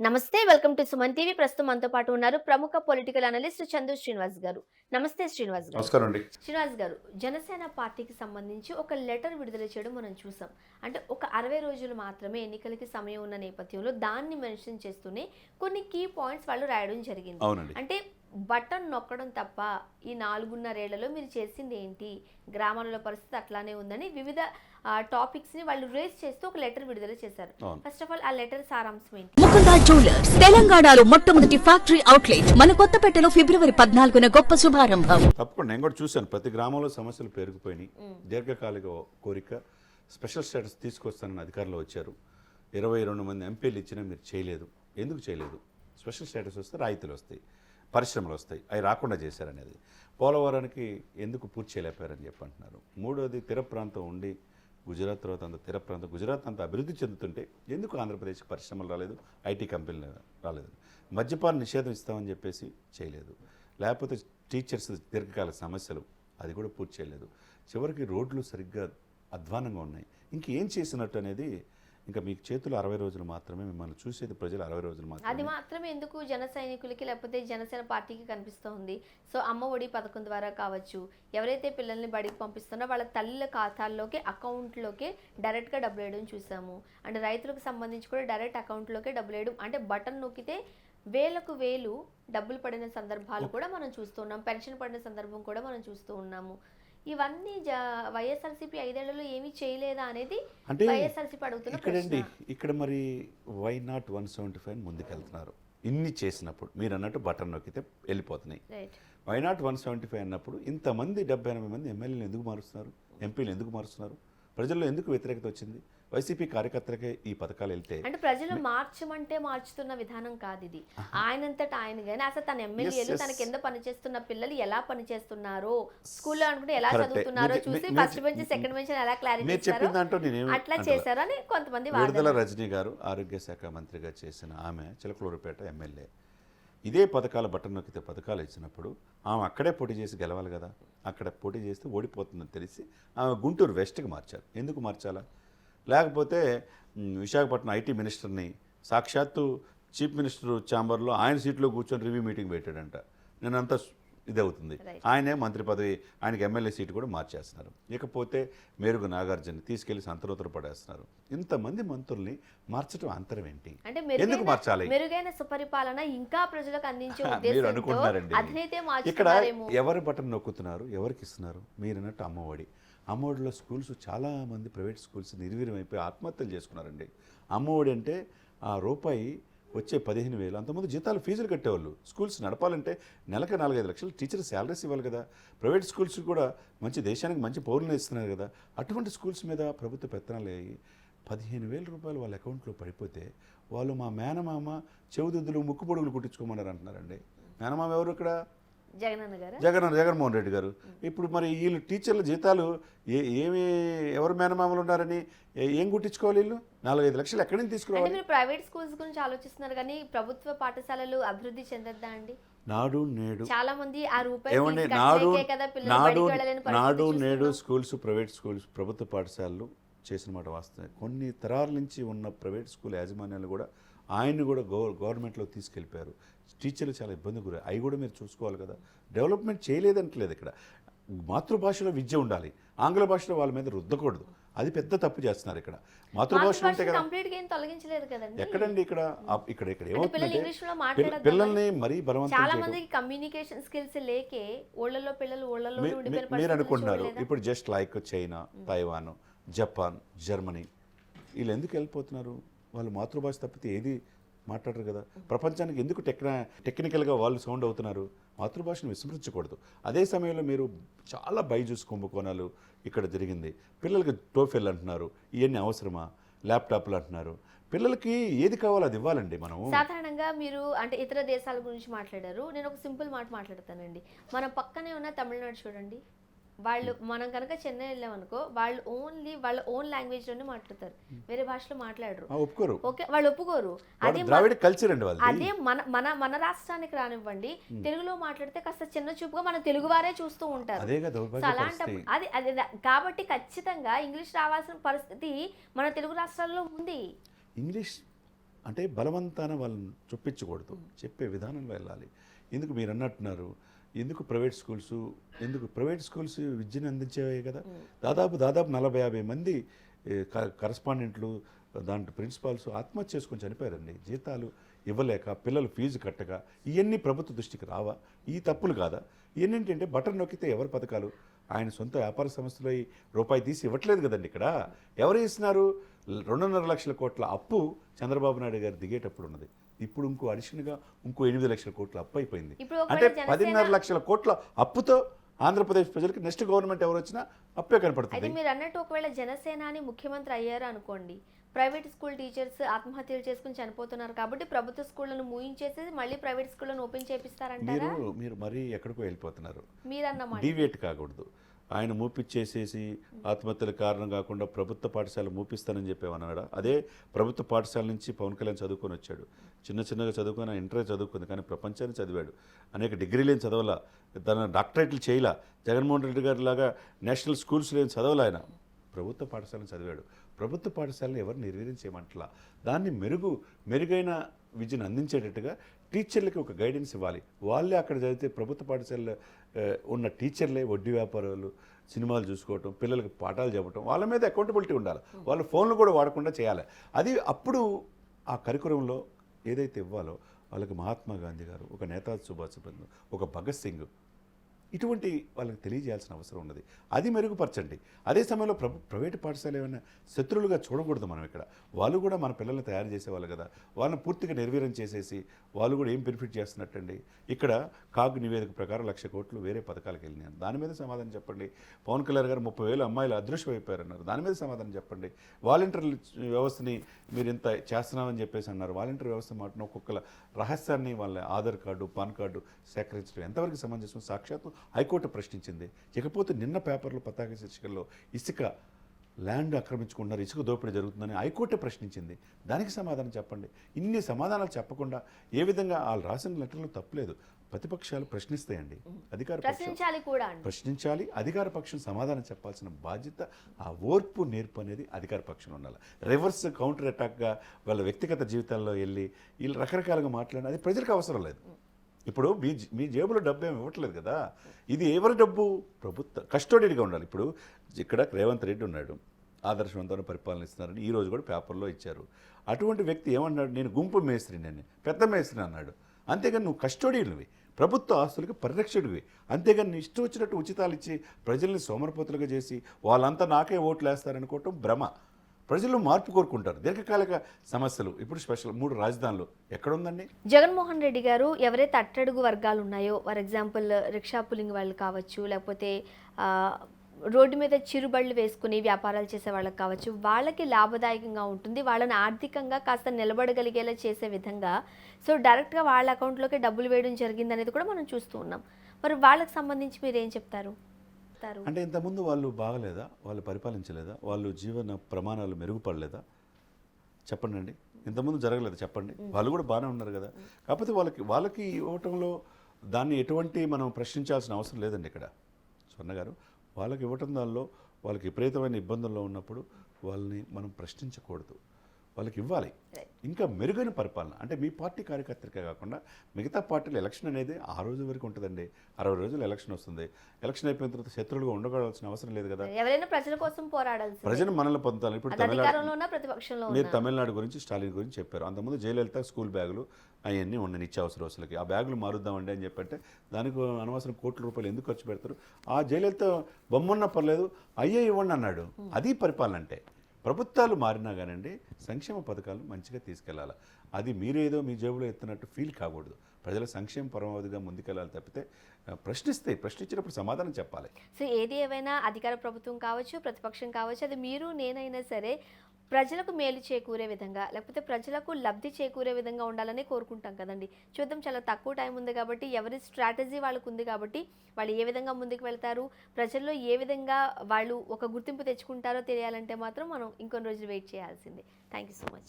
నమస్తే welcome to Suman TV. ప్రస్తుతం మనతో పాటు ఉన్నారు ప్రముఖ పొలిటికల్ అనలిస్ట్ చందు శ్రీనివాస్ గారు. నమస్తే శ్రీనివాస్ గారు. నమస్కారం అండి శ్రీనివాస్ గారు జనసేన పార్టీకి సంబంధించి ఒక లెటర్ విడుదల చేయడం మనం చూసాం. అంటే ఒక అరవై రోజులు మాత్రమే ఎన్నికలకి సమయం ఉన్న నేపథ్యంలో దాన్ని మెన్షన్ చేస్తూనే కొన్ని కీ పాయింట్స్ వాళ్ళు రాయడం జరిగింది. అంటే బటన్ నొక్కడం తప్ప ఈ నాలుగున్నరేళ్ళలో మీరు చేసింది ఏంటి? గ్రామాలలో పరిస్థితి అట్లానే ఉందని వివిధ టాపిక్స్ని వాళ్ళు రేస్ చేస్తూ ఒక లెటర్ విడుదల చేశారు. ఫస్ట్ ఆఫ్ ఆల్ ఆ లెటర్ సారాంశం ఏంటి? ముకుందా జ్యువెలర్స్ తెలంగాణలో మొట్టమొదటి ఫ్యాక్టరీ అవుట్లెట్ మన కొత్తపేటలో ఫిబ్రవరి పద్నాలుగున గొప్ప శుభారంభం. తప్పకుండా నేను కూడా చూశాను. ప్రతి గ్రామంలో సమస్యలు పెరిగిపోయినాయి దీర్ఘకాలిక కోరిక స్పెషల్ స్టేటస్ తీసుకొస్తానని అధికారంలో వచ్చారు. ఇరవై రెండు మంది ఎంపీలు ఇచ్చినా మీరు చేయలేదు. ఎందుకు చేయలేదు? స్పెషల్ స్టేటస్ వస్తే రాయితీలు వస్తాయి. పరిశ్రమలు వస్తాయి. అవి రాకుండా చేశారనేది. పోలవరానికి ఎందుకు పూర్తి చేయలేకపోయారని చెప్పి అంటున్నారు మూడోది తీర ప్రాంతం ఉండి గుజరాత్ తర్వాత అంత తీర ప్రాంతం గుజరాత్ అంత అభివృద్ధి చెందుతుంటే ఎందుకు ఆంధ్రప్రదేశ్కి పరిశ్రమలు రాలేదు? ఐటీ కంపెనీలు రాలేదు. మద్యపాన నిషేధం ఇస్తామని చెప్పేసి చేయలేదు. లేకపోతే టీచర్స్ దీర్ఘకాల సమస్యలు అది కూడా పూర్తి చేయలేదు. చివరికి రోడ్లు సరిగ్గా అధ్వానంగా ఉన్నాయి. ఇంకేం చేసినట్టు అనేది ఇంకా మీకు చేతులు అరవై రోజులు మాత్రమే మిమ్మల్ని చూసేది ప్రజలు అరవై రోజులు అది మాత్రమే మాత్రమే ఎందుకు జన సైనికులకి లేకపోతే జనసేన పార్టీకి కనిపిస్తోంది? సో అమ్మ ఒడి పథకం ద్వారా కావచ్చు ఎవరైతే పిల్లల్ని బడికి పంపిస్తున్నారో వాళ్ళ తల్లిల ఖాతాల్లోకి అకౌంట్లోకి డైరెక్ట్గా డబ్బులు వేయడం చూసాము. అంటే రైతులకు సంబంధించి కూడా డైరెక్ట్ అకౌంట్లోకే డబ్బులు వేయడం అంటే బటన్ నొక్కితే వేలకు వేలు డబ్బులు పడిన సందర్భాలు కూడా మనం చూస్తున్నాం పెన్షన్ పడిన సందర్భం కూడా మనం చూస్తూ ఉన్నాము. ఇవన్నీ వైఎస్ఆర్సీపీ ఐదేళ్ళలో ఏమీ చేయలేదా అనేది అంటే వైఎస్ఆర్సీపీ అడుగుతున్న ఇక్కడండి ఇక్కడ మరి why not one seventy five ముందుకెళ్తున్నారు. ఇన్ని చేసినప్పుడు మీరు అన్నట్టు బటన్ నొక్కితే వెళ్ళిపోతున్నాయి. Why not one seventy five అన్నప్పుడు ఇంతమంది డెబ్బై ఎనభై మంది ఎమ్మెల్యేలు ఎందుకు మారుస్తున్నారు? ఎంపీలు ఎందుకు మారుస్తున్నారు? ప్రజల్లో ఎందుకు వ్యతిరేకత వచ్చింది వైసీపీ కార్యకర్తలకే ఈ పథకాలు వెళ్తే అంటే ప్రజలు మార్చమంటే మార్చుతున్న విధానం కాదు ఇది ఆయనంతట ఆయన కానీ అసలు తన ఎమ్మెల్యేలు. తన కింద పనిచేస్తున్న పిల్లలు ఎలా పనిచేస్తున్నారో స్కూల్లో అనుకుంటే ఎలా. చదువుతున్నారో చూసి ఫస్ట్ బెంచ్ సెకండ్ బెంచ్ ఎలా క్లారిటీ అట్లా. చేశారు అని కొంతమంది విడుదల రజనీ గారు ఆరోగ్య శాఖ మంత్రిగా చేసిన ఆమె చిలకలూరుపేట ఎమ్మెల్యే ఇదే పథకాలు బటన్ నొక్కితే పథకాలు ఇచ్చినప్పుడు ఆమె అక్కడే పోటీ చేసి గెలవాలి కదా. అక్కడ పోటీ చేస్తే ఓడిపోతుందని తెలిసి ఆమె గుంటూరు వెస్ట్కి మార్చారు. ఎందుకు మార్చాలా? లేకపోతే విశాఖపట్నం ఐటీ మినిస్టర్ని సాక్షాత్తు చీఫ్ మినిస్టర్ ఛాంబర్లో ఆయన సీట్లో కూర్చొని రివ్యూ మీటింగ్ పెట్టాడంట. నేనంతా ఇది అవుతుంది. ఆయనే మంత్రి పదవి ఆయనకి ఎమ్మెల్యే సీటు కూడా మార్చేస్తున్నారు. ఇకపోతే మేరుగు నాగార్జున తీసుకెళ్ళి సంతరోత్తర పడేస్తున్నారు. ఇంతమంది మంత్రుల్ని మార్చడం అంతరం ఏంటి? ఎందుకు మార్చాలి? మెరుగైన సుపరిపాలన ఇంకా ప్రజలకు అందించే మీరు అనుకుంటున్నారండి. ఇక్కడ ఎవరు బటన్ నొక్కుతున్నారు? ఎవరికి ఇస్తున్నారు? మీరు అన్నట్టు అమ్మఒడి. అమ్మఒడిలో స్కూల్స్ చాలా మంది ప్రైవేట్ స్కూల్స్ నిర్వీర్యం అయిపోయి ఆత్మహత్యలు చేసుకున్నారండి. అమ్మఒడి అంటే ఆ రూపాయి వచ్చే పదిహేను వేలు. అంతకుముందు జీతాలు ఫీజులు కట్టేవాళ్ళు. స్కూల్స్ నడపాలంటే నెలకు నాలుగైదు లక్షలు టీచర్ శాలరీస్ ఇవ్వాలి కదా. ప్రైవేట్ స్కూల్స్ కూడా మంచి దేశానికి మంచి పౌరులు ఇస్తున్నారు కదా. అటువంటి స్కూల్స్ మీద ప్రభుత్వ పెత్తనాలు అయ్యి పదిహేను వేల రూపాయలు వాళ్ళ అకౌంట్లో పడిపోతే వాళ్ళు మా మేనమామ చెవుదిద్దులు ముక్కు పొడుగులు కుట్టించుకోమన్నారు అంటున్నారండి మేనమామ ఎవరు ఇక్కడ? జగన్ జగన్మోహన్ రెడ్డి గారు. ఇప్పుడు మరి వీళ్ళు టీచర్ల జీతాలు ఏ ఏమి ఎవరు మేనమామలు ఉన్నారని ఏ- కుట్టించుకోవాలి వీళ్ళు? నాలుగైదు లక్షలు ఎక్కడి నుంచి తీసుకురావాలి? మీరు ప్రైవేట్ స్కూల్స్ గురించి ఆలోచిస్తున్నారు కానీ ప్రభుత్వ పాఠశాలలు అభివృద్ధి చెందద్దా అండి? నాడు నేడు. చాలా మంది ఆ ఏమండి నాడు నాడు నాడు నేడు. స్కూల్స్ ప్రైవేట్ స్కూల్స్ ప్రభుత్వ పాఠశాలలు చేసిన మాట వాస్తవే. కొన్ని తరాల నుంచి ఉన్న ప్రైవేట్ స్కూల్ యాజమాన్యాలు కూడా ఆయన్ని కూడా గవ గవర్నమెంట్లో తీసుకెళ్ళిపోయారు. టీచర్లు చాలా ఇబ్బంది గురై అవి కూడా మీరు చూసుకోవాలి కదా. డెవలప్మెంట్ చేయలేదంటలేదు ఇక్కడ. మాతృభాషలో విద్య ఉండాలి. ఆంగ్ల భాషలో వాళ్ళ మీద రుద్దకూడదు. అది పెద్ద తప్పు చేస్తున్నారు ఇక్కడ. మాతృభాష ఉంటే కదా ఎక్కడండి ఇక్కడ? ఇక్కడ ఇక్కడ పిల్లల్ని మరీ బలవంతం చాలా చేయడం మందికి కమ్యూనికేషన్ స్కిల్స్ లేకే ఊళ్ళలో పిల్లలు మీ- మీరు అనుకుంటున్నారు. ఇప్పుడు just like China Taiwan Japan Germany వీళ్ళు ఎందుకు వెళ్ళిపోతున్నారు? వాళ్ళు మాతృభాష తప్పితే ఏది మాట్లాడరు కదా. ప్రపంచానికి ఎందుకు టెక్న టెక్నికల్గా వాళ్ళు సౌండ్ అవుతున్నారు? మాతృభాషను విస్మరించకూడదు. అదే సమయంలో మీరు చాలా బైజూస్ కుంభకోణాలు ఇక్కడ జరిగింది. పిల్లలకి టోఫెల్ అంటున్నారు. ఇవన్నీ అవసరమా? ల్యాప్టాప్లు అంటున్నారు. పిల్లలకి ఏది కావాలో అది ఇవ్వాలండి మనం సాధారణంగా మీరు అంటే ఇతర దేశాల గురించి మాట్లాడారు. నేను ఒక సింపుల్ మాట మాట్లాడతానండి. మన పక్కనే ఉన్న తమిళనాడు చూడండి. వాళ్ళు మనం కనుక చెన్నై వెళ్ళామనుకో వాళ్ళు ఓన్లీ వాళ్ళ ఓన్ లాంగ్వేజ్లోనే మాట్లాడతారు. వేరే భాషలో మాట్లాడరు. ఒప్పుకోరు. ఓకే వాళ్ళు ఒప్పుకోరు. వాళ్ళ అదే ద్రావిడ కల్చర్ అండి అదే మన మన మన రాష్ట్రానికి రానివ్వండి తెలుగులో మాట్లాడితే కాస్త చిన్న చూపుగా మన తెలుగు వారే చూస్తూ ఉంటారు. అలాంటప్పుడు అది అది కాబట్టి ఖచ్చితంగా ఇంగ్లీష్ రావాల్సిన పరిస్థితి మన తెలుగు రాష్ట్రాల్లో ఉంది. ఇంగ్లీష్ అంటే బలవంతాన వాళ్ళని చొప్పించకూడదు చెప్పే విధానంలో వెళ్ళాలి. ఎందుకు మీరు అన్నట్టున్నారు ఎందుకు ప్రైవేట్ స్కూల్స్? ఎందుకు ప్రైవేట్ స్కూల్స్ విద్యను అందించేవే కదా? దాదాపు దాదాపు నలభై యాభై మంది కరస్పాండెంట్లు దాంట్లో ప్రిన్సిపాల్స్ ఆత్మహత్య చేసుకొని చనిపోయారండి. జీతాలు ఇవ్వలేక పిల్లలు ఫీజు కట్టక ఇవన్నీ ప్రభుత్వ దృష్టికి రావా? ఈ తప్పులు కాదా? ఏంటంటే బటన్ నొక్కితే ఎవరి పథకాలు? ఆయన సొంత వ్యాపార సంస్థలో రూపాయి తీసి ఇవ్వట్లేదు కదండి ఇక్కడ. ఎవరు ఇస్తున్నారు? రెండున్నర లక్షల కోట్ల అప్పు చంద్రబాబు నాయుడు గారు దిగేటప్పుడు ఉన్నది. ఇప్పుడు ఇంకో అడిషన్గా ఇంకో ఎనిమిది లక్షల కోట్ల అప్పు అయిపోయింది. అంటే పదిన్నర లక్షల కోట్ల అప్పుతో ఆంధ్రప్రదేశ్ ప్రజలకు నెక్స్ట్ గవర్నమెంట్ ఎవరు వచ్చినా అప్పే కనపడుతుంది. మీరు అన్నట్టు ఒకవేళ జనసేనాని ముఖ్యమంత్రి అయ్యారు అనుకోండి ప్రైవేట్ స్కూల్ టీచర్స్ ఆత్మహత్యలు చేసుకుని చనిపోతున్నారు కాబట్టి ప్రభుత్వ స్కూళ్ళను మూయించేసి మళ్ళీ ప్రైవేట్ స్కూళ్ళను ఓపెన్ చేపిస్తారంటారా? మీరు మీరు మరీ ఎక్కడికో వెళ్ళిపోతున్నారు. మీరన్నమాట. డీవియేట్ కాకూడదు. ఆయన మూపిచ్చేసేసి ఆత్మహత్యల కారణం కాకుండా ప్రభుత్వ పాఠశాల మూపిస్తానని చెప్పేమన్నాడా అదే ప్రభుత్వ పాఠశాల నుంచి పవన్ కళ్యాణ్ చదువుకొని వచ్చాడు. చిన్న చిన్నగా చదువుకొని ఇంటర్ చదువుకుంది కానీ ప్రపంచాన్ని చదివాడు. అనేక డిగ్రీలేని చదవలా? తన డాక్టరేట్లు చేయలా? జగన్మోహన్ రెడ్డి గారి లాగా నేషనల్ స్కూల్స్ లేని చదవలా ఆయన? ప్రభుత్వ పాఠశాలను చదివాడు. ప్రభుత్వ పాఠశాలను ఎవరు నిర్వీర్యం చేయమంటలా? దాన్ని మెరుగు మెరుగైన విద్యను అందించేటట్టుగా టీచర్లకి ఒక గైడెన్స్ ఇవ్వాలి. వాళ్ళే అక్కడ చదివితే ప్రభుత్వ పాఠశాలలో ఉన్న టీచర్లే వడ్డీ వ్యాపారాలు సినిమాలు చూసుకోవటం పిల్లలకి పాఠాలు చెప్పటం వాళ్ళ మీద అకౌంటబిలిటీ ఉండాలి. వాళ్ళ ఫోన్లు కూడా వాడకుండా చేయాలి. అది అప్పుడు ఆ కరికులంలో ఏదైతే ఇవ్వాలో వాళ్ళకి మహాత్మా గాంధీ గారు ఒక నేతాజీ సుభాష్ చంద్ర ఒక భగత్ సింగ్ ఇటువంటి వాళ్ళకి తెలియజేయాల్సిన అవసరం ఉన్నది. అది మెరుగుపరచండి. అదే సమయంలో ప్ర ప్రైవేటు పాఠశాల ఏమైనా శత్రువులుగా చూడకూడదు మనం ఇక్కడ. వాళ్ళు కూడా మన పిల్లల్ని తయారు చేసేవాళ్ళు కదా. వాళ్ళని పూర్తిగా నిర్వీర్యం చేసేసి వాళ్ళు కూడా ఏం బెనిఫిట్ చేస్తున్నట్టండి? ఇక్కడ కాగ్ నివేదిక ప్రకారం లక్ష కోట్లు వేరే పథకాలకు వెళ్ళినాయి. దాని మీద సమాధానం చెప్పండి. పవన్ కళ్యాణ్ గారు ముప్పై వేల అమ్మాయిలు అదృశ్యం అయిపోయారన్నారు. దాని మీద సమాధానం చెప్పండి. వాలంటీర్ల వ్యవస్థని మీరు ఇంత చేస్తున్నామని చెప్పేసి అన్నారు. వాలంటీర్ వ్యవస్థ మాట ఒక్కొక్కల రహస్యాన్ని వాళ్ళ ఆధార్ కార్డు పాన్ కార్డు సేకరించడం ఎంతవరకు సమంజసం? సాక్షాత్తు హైకోర్టు ప్రశ్నించింది. ఇకపోతే నిన్న పేపర్లో పతాక శీర్షికల్లో ఇసుక ల్యాండ్ ఆక్రమించుకున్నారు ఇసుక దోపిడీ జరుగుతుందని హైకోర్టే ప్రశ్నించింది. దానికి సమాధానం చెప్పండి. ఇన్ని సమాధానాలు చెప్పకుండా ఏ విధంగా వాళ్ళు రాసిన లెటర్లు తప్పలేదు. ప్రతిపక్షాలు ప్రశ్నిస్తాయండి. అధికార ప్రశ్నించాలి కూడా ప్రశ్నించాలి. అధికార పక్షం సమాధానం చెప్పాల్సిన బాధ్యత ఆ ఓర్పు నేర్పు అనేది అధికార పక్షంలో ఉండాలి. రివర్స్ కౌంటర్ అటాక్గా వాళ్ళ వ్యక్తిగత జీవితాల్లో వెళ్ళి వీళ్ళు రకరకాలుగా మాట్లాడి అది ప్రజలకు అవసరం లేదు. ఇప్పుడు మీ మీ జేబులో డబ్బు ఏమి ఇవ్వట్లేదు కదా. ఇది ఎవరి డబ్బు? ప్రభుత్వ కస్టోడీగా ఉండాలి. ఇప్పుడు ఇక్కడ రేవంత్ రెడ్డి ఉన్నాడు. ఆదర్శవంతమైన పరిపాలన ఇస్తున్నారని ఈ రోజు కూడా పేపర్లో ఇచ్చారు. అటువంటి వ్యక్తి ఏమన్నాడు? నేను గుంపు మేస్త్రి నేను పెద్ద మేస్త్రి అన్నాడు. అంతేగాని నువ్వు కస్టోడియన్వి ప్రభుత్వ ఆస్తులకి పరిరక్షకుడివి. అంతేగాని ఇష్టం వచ్చినట్టు ఉచితాలు ఇచ్చి ప్రజల్ని సోమరపోతులుగా చేసి వాళ్ళంతా నాకే ఓట్లు వేస్తారనుకోవటం భ్రమ. ప్రజలు మార్పు కోరుకుంటారు. దీర్ఘకాలిక సమస్యలు ఇప్పుడు స్పెషల్ మూడు రాజధానులు ఎక్కడుందండి? జగన్మోహన్ రెడ్డి గారు ఎవరైతే అట్టడుగు వర్గాలు ఉన్నాయో ఫర్ ఎగ్జాంపుల్ రిక్షా పులింగ్ వాళ్ళు కావచ్చు లేకపోతే రోడ్డు మీద చిరుబళ్ళు వేసుకుని వ్యాపారాలు చేసే వాళ్ళకి కావచ్చు వాళ్ళకి లాభదాయకంగా ఉంటుంది. వాళ్ళని ఆర్థికంగా కాస్త నిలబడగలిగేలా చేసే విధంగా సో డైరెక్ట్గా వాళ్ళ అకౌంట్లోకి డబ్బులు వేయడం జరిగింది అనేది కూడా మనం చూస్తూ ఉన్నాం. మరి వాళ్ళకి సంబంధించి మీరు ఏం చెప్తారు? చెప్తారు. అంటే ఇంతకుముందు వాళ్ళు బాగలేదా? వాళ్ళు పరిపాలించలేదా? వాళ్ళు జీవన ప్రమాణాలు మెరుగుపడలేదా? చెప్పండి అండి ఇంతకుముందు జరగలేదు? చెప్పండి. వాళ్ళు కూడా బాగానే ఉన్నారు కదా. కాకపోతే వాళ్ళకి వాళ్ళకి ఇవ్వటంలో దాన్ని ఎటువంటి మనం ప్రశ్నించాల్సిన అవసరం లేదండి ఇక్కడ. స్వర్ణ గారు వాళ్ళకి ఇవ్వటం దానిలో వాళ్ళకి విపరీతమైన ఇబ్బందుల్లో ఉన్నప్పుడు వాళ్ళని మనం ప్రశ్నించకూడదు. వాళ్ళకి ఇవ్వాలి ఇంకా మెరుగైన పరిపాలన అంటే మీ పార్టీ కార్యకర్తలకే కాకుండా మిగతా పార్టీలు ఎలక్షన్ అనేది ఆ రోజు వరకు ఉంటుందండి. అరవై రోజులు ఎలక్షన్ వస్తుంది. ఎలక్షన్ అయిపోయిన తర్వాత శత్రువులుగా ఉండగలసిన అవసరం లేదు కదా. ఎవరైనా ప్రజల కోసం పోరాడాల్సి ప్రజలు మనల్ని పొందాలి ఇప్పుడు తమిళనాడు మీరు తమిళనాడు గురించి స్టాలిన్ గురించి చెప్పారు. అంతకుముందు జయలలిత స్కూల్ బ్యాగులు అవన్నీ ఉన్నాయి నిత్యావసర వస్తువులకి ఆ బ్యాగులు మారుద్దామండి అని చెప్పంటే దానికి అనవసరం కోట్ల రూపాయలు ఎందుకు ఖర్చు పెడతారు? ఆ జయలలిత బొమ్మన్న పర్లేదు అయ్యే ఇవ్వండి అన్నాడు. అది పరిపాలన అంటే. ప్రభుత్వాలు మారినా కానండి సంక్షేమ పథకాలు మంచిగా తీసుకెళ్ళాలి అది మీరేదో మీ జేబులో ఎత్తున్నట్టు ఫీల్ కాకూడదు. ప్రజల సంక్షేమ పరమావధిగా ముందుకెళ్ళాలి తప్పితే ప్రశ్నిస్తే ప్రశ్నించినప్పుడు సమాధానం చెప్పాలి. సో ఏది ఏవైనా అధికార ప్రభుత్వం కావచ్చు ప్రతిపక్షం కావచ్చు అది మీరు నేనైనా సరే ప్రజలకు మేలు చేకూరే విధంగా లేకపోతే ప్రజలకు లబ్ధి చేకూరే విధంగా ఉండాలని కోరుకుంటాం కదండి. చూద్దాం చాలా తక్కువ టైం ఉంది కాబట్టి ఎవరి స్ట్రాటజీ వాళ్ళకు ఉంది కాబట్టి వాళ్ళు ఏ విధంగా ముందుకు వెళ్తారు ప్రజల్లో ఏ విధంగా వాళ్ళు ఒక గుర్తింపు తెచ్చుకుంటారో తెలియాలంటే మాత్రం మనం ఇంకొన్ని రోజులు వెయిట్ చేయాల్సిందే. Thank you so much